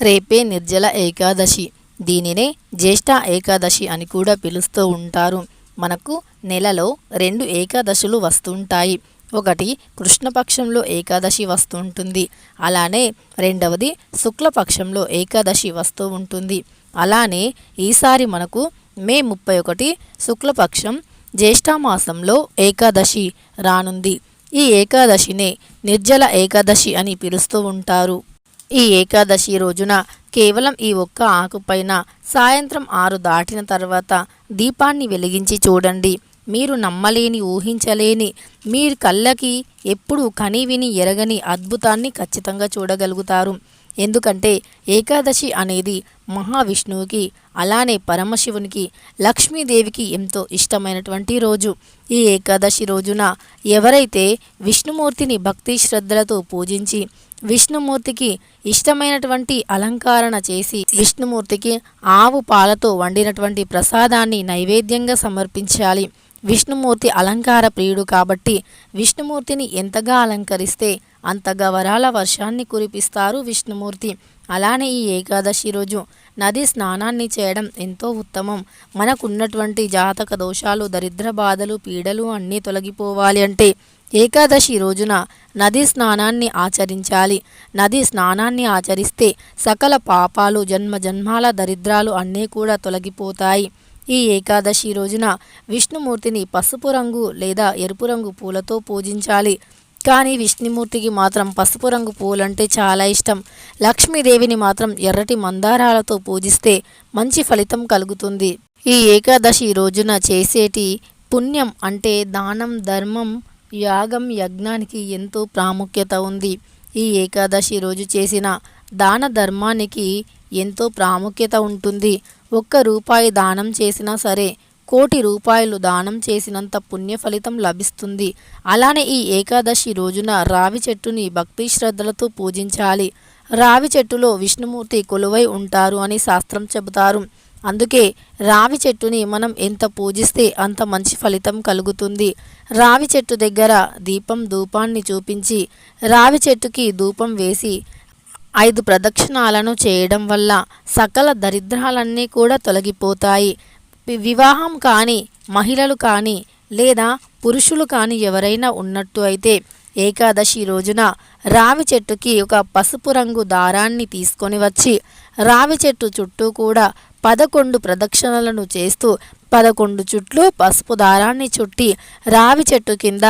రేపే నిర్జల ఏకాదశి. దీనినే జ్యేష్ఠ ఏకాదశి అని కూడా పిలుస్తూ ఉంటారు. మనకు నెలలో రెండు ఏకాదశులు వస్తుంటాయి. ఒకటి కృష్ణపక్షంలో ఏకాదశి వస్తుంటుంది. అలానే రెండవది శుక్లపక్షంలో ఏకాదశి వస్తూ ఉంటుంది. అలానే ఈసారి మనకు మే ముప్పై ఒకటి శుక్లపక్షం జ్యేష్ఠమాసంలో ఏకాదశి రానుంది. ఈ ఏకాదశినే నిర్జల ఏకాదశి అని పిలుస్తూ ఉంటారు. ఈ ఏకాదశి రోజున కేవలం ఈ ఒక్క ఆకుపైన సాయంత్రం ఆరు దాటిన తర్వాత దీపాన్ని వెలిగించి చూడండి. మీరు నమ్మలేని ఊహించలేని మీ కళ్ళకి ఎప్పుడు కనివిని ఎరగని అద్భుతాన్ని ఖచ్చితంగా చూడగలుగుతారు. ఎందుకంటే ఏకాదశి అనేది మహావిష్ణువుకి అలానే పరమశివునికి లక్ష్మీదేవికి ఎంతో ఇష్టమైనటువంటి రోజు. ఈ ఏకాదశి రోజున ఎవరైతే విష్ణుమూర్తిని భక్తి శ్రద్ధలతో పూజించి విష్ణుమూర్తికి ఇష్టమైనటువంటి అలంకరణ చేసి విష్ణుమూర్తికి ఆవు పాలతో వండినటువంటి ప్రసాదాన్ని నైవేద్యంగా సమర్పించాలి. విష్ణుమూర్తి అలంకార ప్రియుడు కాబట్టి విష్ణుమూర్తిని ఎంతగా అలంకరిస్తే అంతగా వరాల వర్షాన్ని కురిపిస్తారు విష్ణుమూర్తి. అలానే ఈ ఏకాదశి రోజు నది స్నానాన్ని చేయడం ఎంతో ఉత్తమం. మనకున్నటువంటి జాతక దోషాలు దరిద్ర బాధలు పీడలు అన్నీ తొలగిపోవాలి అంటే ఏకాదశి రోజున నది స్నానాన్ని ఆచరించాలి. నది స్నానాన్ని ఆచరిస్తే సకల పాపాలు జన్మ జన్మాల దరిద్రాలు అన్నీ కూడా తొలగిపోతాయి. ఈ ఏకాదశి రోజున విష్ణుమూర్తిని పసుపు రంగు లేదా ఎరుపు రంగు పూలతో పూజించాలి. కానీ విష్ణుమూర్తికి మాత్రం పసుపు రంగు పూలంటే చాలా ఇష్టం. లక్ష్మీదేవిని మాత్రం ఎర్రటి మందారాలతో పూజిస్తే మంచి ఫలితం కలుగుతుంది. ఈ ఏకాదశి రోజున చేసేటి పుణ్యం అంటే దానం ధర్మం యాగం యజ్ఞానికి ఎంతో ప్రాముఖ్యత ఉంది. ఈ ఏకాదశి రోజు చేసిన దాన ధర్మానికి ఎంతో ప్రాముఖ్యత ఉంటుంది. ఒక్క రూపాయి దానం చేసినా సరే కోటి రూపాయలు దానం చేసినంత పుణ్య ఫలితం లభిస్తుంది. అలానే ఈ ఏకాదశి రోజున రావి చెట్టుని భక్తి శ్రద్ధలతో పూజించాలి. రావి చెట్టులో విష్ణుమూర్తి కొలువై ఉంటారు అని శాస్త్రం చెబుతారు. అందుకే రావి చెట్టుని మనం ఎంత పూజిస్తే అంత మంచి ఫలితం కలుగుతుంది. రావి చెట్టు దగ్గర దీపం ధూపాన్ని చూపించి రావి చెట్టుకి ధూపం వేసి ఐదు ప్రదక్షిణాలను చేయడం వల్ల సకల దరిద్రాలన్నీ కూడా తొలగిపోతాయి. వివాహం కానీ మహిళలు కానీ లేదా పురుషులు కానీ ఎవరైనా ఉన్నట్టు అయితే ఏకాదశి రోజున రావి చెట్టుకి ఒక పసుపు రంగు దారాన్ని తీసుకొని వచ్చి రావి చెట్టు చుట్టూ కూడా పదకొండు ప్రదక్షిణలను చేస్తూ పదకొండు చుట్లు పసుపు దారాన్ని చుట్టి రావి చెట్టు కింద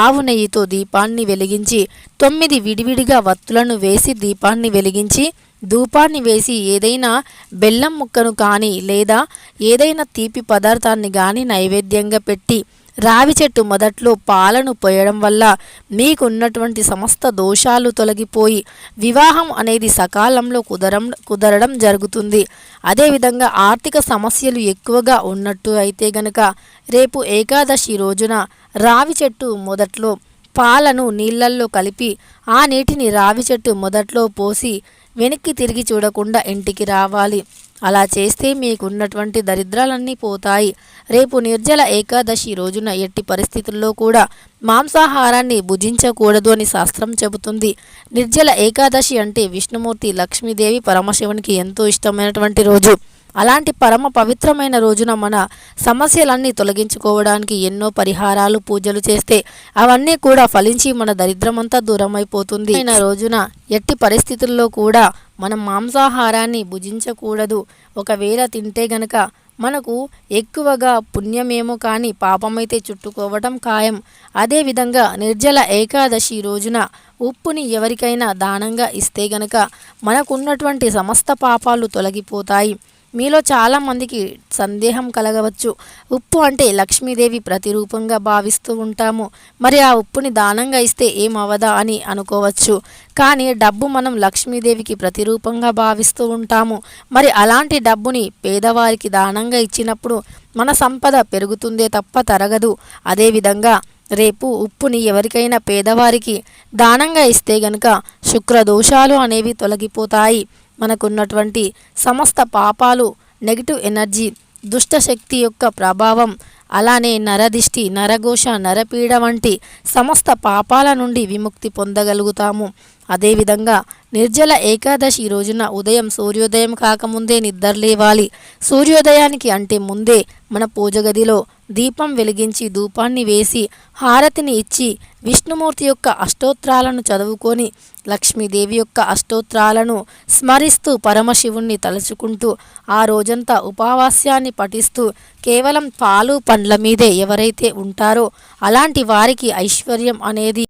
ఆవు నెయ్యితో దీపాన్ని వెలిగించి తొమ్మిది విడివిడిగా వత్తులను వేసి దీపాన్ని వెలిగించి ధూపాన్ని వేసి ఏదైనా బెల్లం ముక్కను కానీ లేదా ఏదైనా తీపి పదార్థాన్ని కానీ నైవేద్యంగా పెట్టి రావి చెట్టు మొదట్లో పాలను పోయడం వల్ల మీకున్నటువంటి సమస్త దోషాలు తొలగిపోయి వివాహం అనేది సకాలంలో కుదరం కుదరడం జరుగుతుంది. అదేవిధంగా ఆర్థిక సమస్యలు ఎక్కువగా ఉన్నట్టు అయితే గనక రేపు ఏకాదశి రోజున రావి చెట్టు మొదట్లో పాలను నీళ్ళల్లో కలిపి ఆ నీటిని రావి చెట్టు మొదట్లో పోసి వెనక్కి తిరిగి చూడకుండా ఇంటికి రావాలి. అలా చేస్తే మీకున్నటువంటి దరిద్రాలన్నీ పోతాయి. రేపు నిర్జల ఏకాదశి రోజున ఎట్టి పరిస్థితుల్లో కూడా మాంసాహారాన్ని భుజించకూడదు అని శాస్త్రం చెబుతుంది. నిర్జల ఏకాదశి అంటే విష్ణుమూర్తి లక్ష్మీదేవి పరమశివునికి ఎంతో ఇష్టమైనటువంటి రోజు. అలాంటి పరమ పవిత్రమైన రోజున మన సమస్యలన్నీ తొలగించుకోవడానికి ఎన్నో పరిహారాలు పూజలు చేస్తే అవన్నీ కూడా ఫలించి మన దరిద్రమంతా దూరం అయిపోతుంది అయిన రోజున ఎట్టి పరిస్థితుల్లో కూడా మనం మాంసాహారాన్ని భుజించకూడదు. ఒకవేళ తింటే గనక మనకు ఎక్కువగా పుణ్యమేమో కానీ పాపమైతే చుట్టుకోవటం ఖాయం. అదేవిధంగా నిర్జల ఏకాదశి రోజున ఉప్పుని ఎవరికైనా దానంగా ఇస్తే గనక మనకున్నటువంటి సమస్త పాపాలు తొలగిపోతాయి. మీలో చాలామందికి సందేహం కలగవచ్చు. ఉప్పు అంటే లక్ష్మీదేవి ప్రతిరూపంగా భావిస్తూ ఉంటాము. మరి ఆ ఉప్పుని దానంగా ఇస్తే ఏమవదా అని అనుకోవచ్చు. కానీ డబ్బు మనం లక్ష్మీదేవికి ప్రతిరూపంగా భావిస్తూ ఉంటాము. మరి అలాంటి డబ్బుని పేదవారికి దానంగా ఇచ్చినప్పుడు మన సంపద పెరుగుతుందే తప్ప తరగదు. అదేవిధంగా రేపు ఉప్పుని ఎవరికైనా పేదవారికి దానంగా ఇస్తే గనుక శుక్రదోషాలు అనేవి తొలగిపోతాయి. మనకున్నటువంటి సమస్త పాపాలు నెగిటివ్ ఎనర్జీ దుష్టశక్తి యొక్క ప్రభావం అలానే నరదిష్టి నరఘోష నరపీడ వంటి సమస్త పాపాల నుండి విముక్తి పొందగలుగుతాము. అదేవిధంగా నిర్జల ఏకాదశి రోజున ఉదయం సూర్యోదయం కాకముందే నిద్ర లేవాలి. సూర్యోదయానికి అంటే ముందే మన పూజ గదిలో దీపం వెలిగించి ధూపాన్ని వేసి హారతిని ఇచ్చి విష్ణుమూర్తి యొక్క అష్టోత్రాలను చదువుకొని లక్ష్మీదేవి యొక్క అష్టోత్రాలను స్మరిస్తూ పరమశివుణ్ణి తలుచుకుంటూ ఆ రోజంతా ఉపవాస్యాన్ని పఠిస్తూ కేవలం పాలు పండ్ల మీదే ఎవరైతే ఉంటారో అలాంటి వారికి ఐశ్వర్యం అనేది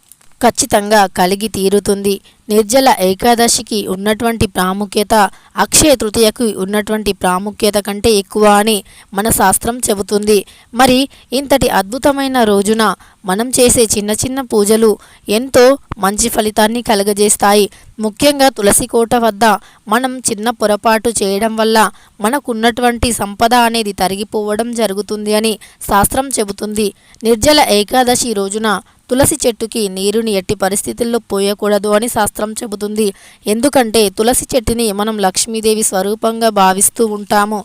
ఖచ్చితంగా కలిగి తీరుతుంది. నిర్జల ఏకాదశికి ఉన్నటువంటి ప్రాముఖ్యత అక్షయ తృతీయకు ఉన్నటువంటి ప్రాముఖ్యత కంటే ఎక్కువ అని మన శాస్త్రం చెబుతుంది. మరి ఇంతటి అద్భుతమైన రోజున మనం చేసే చిన్న చిన్న పూజలు ఎంతో మంచి ఫలితాన్ని కలగజేస్తాయి. ముఖ్యంగా తులసి కోట వద్ద మనం చిన్న పొరపాటు చేయడం వల్ల మనకున్నటువంటి సంపద అనేది తరిగిపోవడం జరుగుతుంది అని శాస్త్రం చెబుతుంది. నిర్జల ఏకాదశి రోజున తులసి చెట్టుకి నీరుని ఎట్టి పరిస్థితుల్లో పోయకూడదు అని శాస్త్రం చెబుతుంది. ఎందుకంటే తులసి చెట్టుని మనం లక్ష్మీదేవి స్వరూపంగా భావిస్తూ ఉంటాము.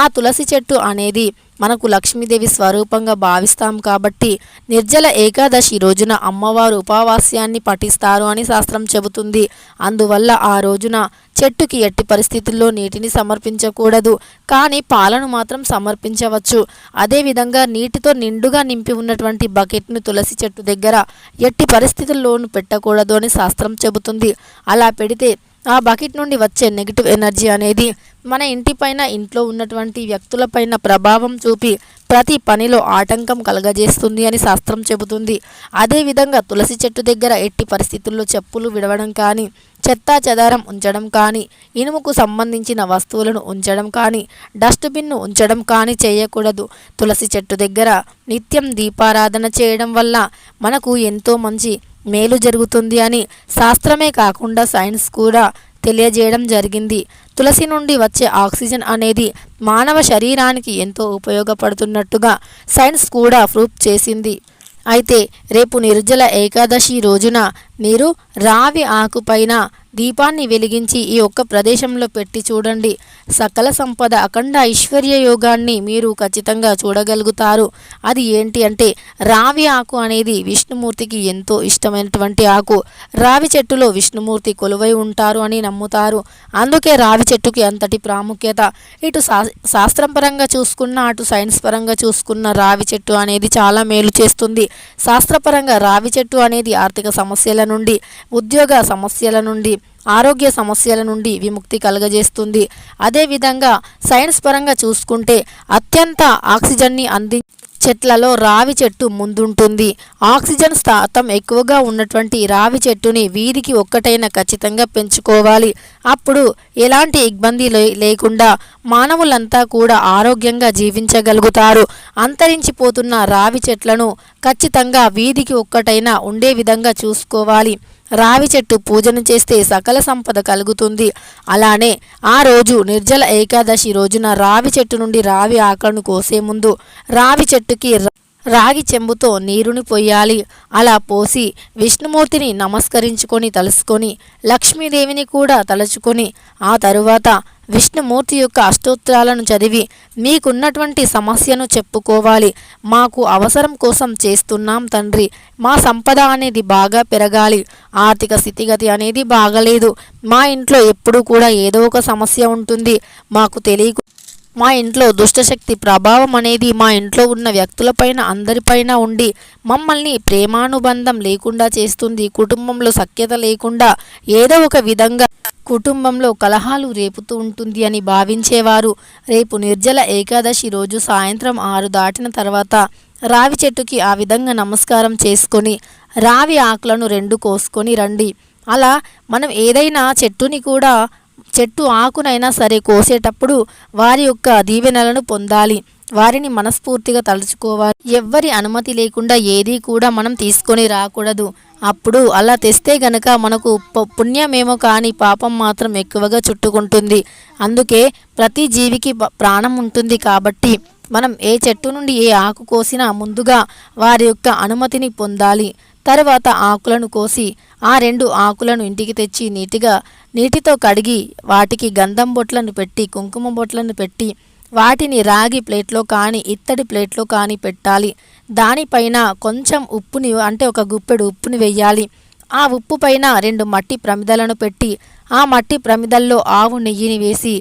ఆ తులసి చెట్టు అనేది మనకు లక్ష్మీదేవి స్వరూపంగా భావిస్తాం కాబట్టి నిర్జల ఏకాదశి రోజున అమ్మవారు ఉపవాస్యాన్ని పఠిస్తారు అని శాస్త్రం చెబుతుంది. అందువల్ల ఆ రోజున చెట్టుకి ఎట్టి పరిస్థితుల్లో నీటిని సమర్పించకూడదు. కానీ పాలను మాత్రం సమర్పించవచ్చు. అదేవిధంగా నీటితో నిండుగా నింపి ఉన్నటువంటి బకెట్ను తులసి చెట్టు దగ్గర ఎట్టి పరిస్థితుల్లోనూ పెట్టకూడదు అని శాస్త్రం చెబుతుంది. అలా పెడితే ఆ బకెట్ నుండి వచ్చే నెగిటివ్ ఎనర్జీ అనేది మన ఇంటిపైన ఇంట్లో ఉన్నటువంటి వ్యక్తులపైన ప్రభావం చూపి ప్రతి పనిలో ఆటంకం కలగజేస్తుంది అని శాస్త్రం చెబుతుంది. అదేవిధంగా తులసి చెట్టు దగ్గర ఎట్టి పరిస్థితుల్లో చెప్పులు విడవడం కానీ చెత్తా చెదారం ఉంచడం కానీ ఇనుముకు సంబంధించిన వస్తువులను ఉంచడం కానీ డస్ట్బిన్ను ఉంచడం కానీ చేయకూడదు. తులసి చెట్టు దగ్గర నిత్యం దీపారాధన చేయడం వల్ల మనకు ఎంతో మంచి మేలు జరుగుతుంది అని శాస్త్రమే కాకుండా సైన్స్ కూడా తెలియజేయడం జరిగింది. తులసి నుండి వచ్చే ఆక్సిజన్ అనేది మానవ శరీరానికి ఎంతో ఉపయోగపడుతున్నట్టుగా సైన్స్ కూడా ప్రూఫ్ చేసింది. అయితే రేపు నిర్జల ఏకాదశి రోజున మీరు రావి ఆకుపైన దీపాన్ని వెలిగించి ఈ ఒక్క ప్రదేశంలో పెట్టి చూడండి. సకల సంపద అఖండ ఐశ్వర్య యోగాన్ని మీరు ఖచ్చితంగా చూడగలుగుతారు. అది ఏంటి అంటే రావి ఆకు అనేది విష్ణుమూర్తికి ఎంతో ఇష్టమైనటువంటి ఆకు. రావి చెట్టులో విష్ణుమూర్తి కొలువై ఉంటారు అని నమ్ముతారు. అందుకే రావి చెట్టుకి అంతటి ప్రాముఖ్యత. ఇటు శా శాస్త్రం పరంగా చూసుకున్న అటు సైన్స్ పరంగా చూసుకున్న రావి చెట్టు అనేది చాలా మేలు చేస్తుంది. శాస్త్రపరంగా రావి చెట్టు అనేది ఆర్థిక సమస్యల నుండి ఉద్యోగ సమస్యల నుండి ఆరోగ్య సమస్యల నుండి విముక్తి కలగజేస్తుంది. అదేవిధంగా సైన్స్ పరంగా చూసుకుంటే అత్యంత ఆక్సిజన్ని అంది చెట్లలో రావి చెట్టు ముందుంటుంది. ఆక్సిజన్ శాతం ఎక్కువగా ఉన్నటువంటి రావి చెట్టుని వీధికి ఒక్కటైనా ఖచ్చితంగా పెంచుకోవాలి. అప్పుడు ఎలాంటి ఇబ్బంది లే- లేకుండా మానవులంతా కూడా ఆరోగ్యంగా జీవించగలుగుతారు. అంతరించిపోతున్న రావి చెట్లను ఖచ్చితంగా వీధికి ఒక్కటైనా ఉండే విధంగా చూసుకోవాలి. రావి చెట్టు పూజను చేస్తే సకల సంపద కలుగుతుంది. అలానే ఆ రోజు నిర్జల ఏకాదశి రోజున రావి చెట్టు నుండి రావి ఆకలను కోసే ముందు రావి చెట్టుకి రాగి చెంబుతో నీరుని పొయ్యాలి. అలా పోసి విష్ణుమూర్తిని నమస్కరించుకొని తలుసుకొని లక్ష్మీదేవిని కూడా తలుచుకొని ఆ తరువాత విష్ణుమూర్తి యొక్క అష్టోత్తరాలను చదివి మీకున్నటువంటి సమస్యను చెప్పుకోవాలి. మాకు అవసరం కోసం చేస్తున్నాం తండ్రి. మా సంపద అనేది బాగా పెరగాలి. ఆర్థిక స్థితిగతి అనేది బాగలేదు. మా ఇంట్లో ఎప్పుడూ కూడా ఏదో ఒక సమస్య ఉంటుంది. మాకు తెలియకు మా ఇంట్లో దుష్టశక్తి ప్రభావం అనేది మా ఇంట్లో ఉన్న వ్యక్తులపైన అందరిపైన ఉండి మమ్మల్ని ప్రేమానుబంధం లేకుండా చేస్తుంది. కుటుంబంలో సఖ్యత లేకుండా ఏదో ఒక విధంగా కుటుంబంలో కలహాలు రేపుతూ ఉంటుంది అని భావించేవారు. రేపు నిర్జల ఏకాదశి రోజు సాయంత్రం ఆరు దాటిన తర్వాత రావి చెట్టుకి ఆ విధంగా నమస్కారం చేసుకొని రావి ఆకులను రెండు కోసుకొని రండి. అలా మనం ఏదైనా చెట్టుని కూడా చెట్టు ఆకునైనా సరే కోసేటప్పుడు వారి యొక్క దీవెనలను పొందాలి. వారిని మనస్ఫూర్తిగా తలుచుకోవాలి. ఎవ్వరి అనుమతి లేకుండా ఏదీ కూడా మనం తీసుకొని రాకూడదు. అప్పుడు అలా తెస్తే గనక మనకు పుణ్యమేమో కానీ పాపం మాత్రం ఎక్కువగా చుట్టుకుంటుంది. అందుకే ప్రతి జీవికి ప్రాణం ఉంటుంది కాబట్టి మనం ఏ చెట్టు నుండి ఏ ఆకు కోసినా ముందుగా వారి యొక్క అనుమతిని పొందాలి. తర్వాత ఆకులను కోసి ఆ రెండు ఆకులను ఇంటికి తెచ్చి నీటిగా నీటితో కడిగి వాటికి గంధం బొట్లను పెట్టి కుంకుమ బొట్లను పెట్టి వాటిని రాగి ప్లేట్లో కానీ ఇత్తడి ప్లేట్లో కానీ పెట్టాలి. దానిపైన కొంచెం ఉప్పుని అంటే ఒక గుప్పెడు ఉప్పుని వెయ్యాలి. ఆ ఉప్పు పైన రెండు మట్టి ప్రమిదలను పెట్టి ఆ మట్టి ప్రమిదల్లో ఆవు నెయ్యిని వేసి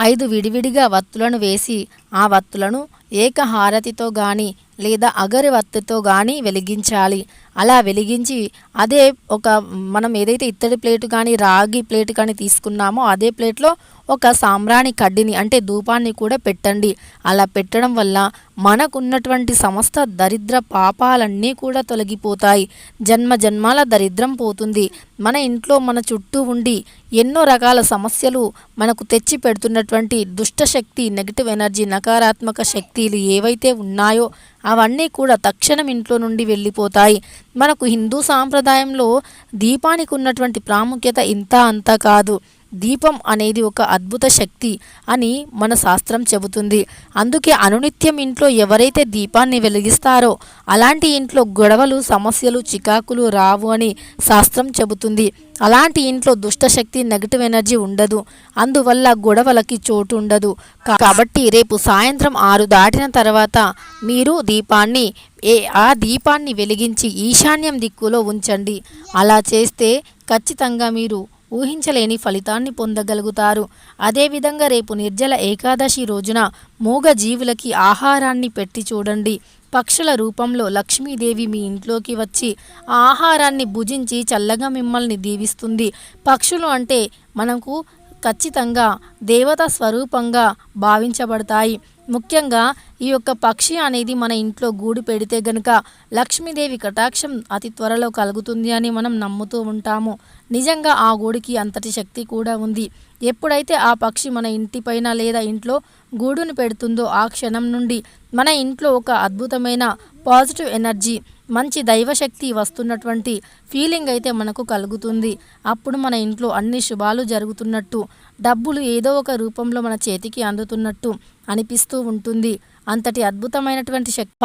ఐదు విడివిడిగా వత్తులను వేసి ఆ వత్తులను ఏకహారతితో గాని లేదా అగరి వత్తితో గాని వెలిగించాలి. అలా వెలిగించి అదే ఒక మనం ఏదైతే ఇత్తడి ప్లేట్ కానీ రాగి ప్లేట్ కానీ తీసుకున్నామో అదే ప్లేట్లో ఒక సాంబ్రాణి కడ్డిని అంటే ధూపాన్ని కూడా పెట్టండి. అలా పెట్టడం వల్ల మనకున్నటువంటి సమస్త దరిద్ర పాపాలన్నీ కూడా తొలగిపోతాయి. జన్మ జన్మాల దరిద్రం పోతుంది. మన ఇంట్లో మన చుట్టూ ఉండి ఎన్నో రకాల సమస్యలు మనకు తెచ్చి పెడుతున్నటువంటి దుష్టశక్తి నెగిటివ్ ఎనర్జీ నకారాత్మక శక్తులు ఏవైతే ఉన్నాయో అవన్నీ కూడా తక్షణం ఇంట్లో నుండి వెళ్ళిపోతాయి. మనకు హిందూ సాంప్రదాయంలో దీపానికి ఉన్నటువంటి ప్రాముఖ్యత ఇంత అంత కాదు. దీపం అనేది ఒక అద్భుత శక్తి అని మన శాస్త్రం చెబుతుంది. అందుకే అనునిత్యం ఇంట్లో ఎవరైతే దీపాన్ని వెలిగిస్తారో అలాంటి ఇంట్లో గొడవలు సమస్యలు చికాకులు రావు అని శాస్త్రం చెబుతుంది. అలాంటి ఇంట్లో దుష్టశక్తి నెగటివ్ ఎనర్జీ ఉండదు. అందువల్ల గొడవలకి చోటు ఉండదు. కాబట్టి రేపు సాయంత్రం ఆరు దాటిన తర్వాత మీరు దీపాన్ని ఏ ఆ దీపాన్ని వెలిగించి ఈశాన్యం దిక్కులో ఉంచండి. అలా చేస్తే ఖచ్చితంగా మీరు ఊహించలేని ఫలితాన్ని పొందగలుగుతారు. అదేవిధంగా రేపు నిర్జల ఏకాదశి రోజున మూగ జీవులకి ఆహారాన్ని పెట్టి చూడండి. పక్షుల రూపంలో లక్ష్మీదేవి మీ ఇంట్లోకి వచ్చి ఆ ఆహారాన్ని భుజించి చల్లగా మిమ్మల్ని దీవిస్తుంది. పక్షులు అంటే మనకు ఖచ్చితంగా దేవత స్వరూపంగా భావించబడతాయి. ముఖ్యంగా ఈ యొక్క పక్షి అనేది మన ఇంట్లో గూడు పెడితే గనుక లక్ష్మీదేవి కటాక్షం అతి త్వరలో కలుగుతుంది అని మనం నమ్ముతూ ఉంటాము. నిజంగా ఆ గూడికి అంతటి శక్తి కూడా ఉంది. ఎప్పుడైతే ఆ పక్షి మన ఇంటిపైన లేదా ఇంట్లో గూడును పెడుతుందో ఆ క్షణం నుండి మన ఇంట్లో ఒక అద్భుతమైన పాజిటివ్ ఎనర్జీ మంచి దైవశక్తి వస్తున్నటువంటి ఫీలింగ్ అయితే మనకు కలుగుతుంది. అప్పుడు మన ఇంట్లో అన్ని శుభాలు జరుగుతున్నట్టు డబ్బులు ఏదో ఒక రూపంలో మన చేతికి అందుతున్నట్టు అనిపిస్తూ ఉంటుంది. అంతటి అద్భుతమైనటువంటి శక్తి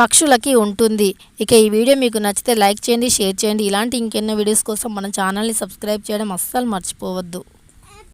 పక్షులకి ఉంటుంది. ఇక ఈ వీడియో మీకు నచ్చితే లైక్ చేయండి షేర్ చేయండి. ఇలాంటి ఇంకెన్నో వీడియోస్ కోసం మన ఛానల్ని సబ్స్క్రైబ్ చేయడం అస్సలు మర్చిపోవద్దు.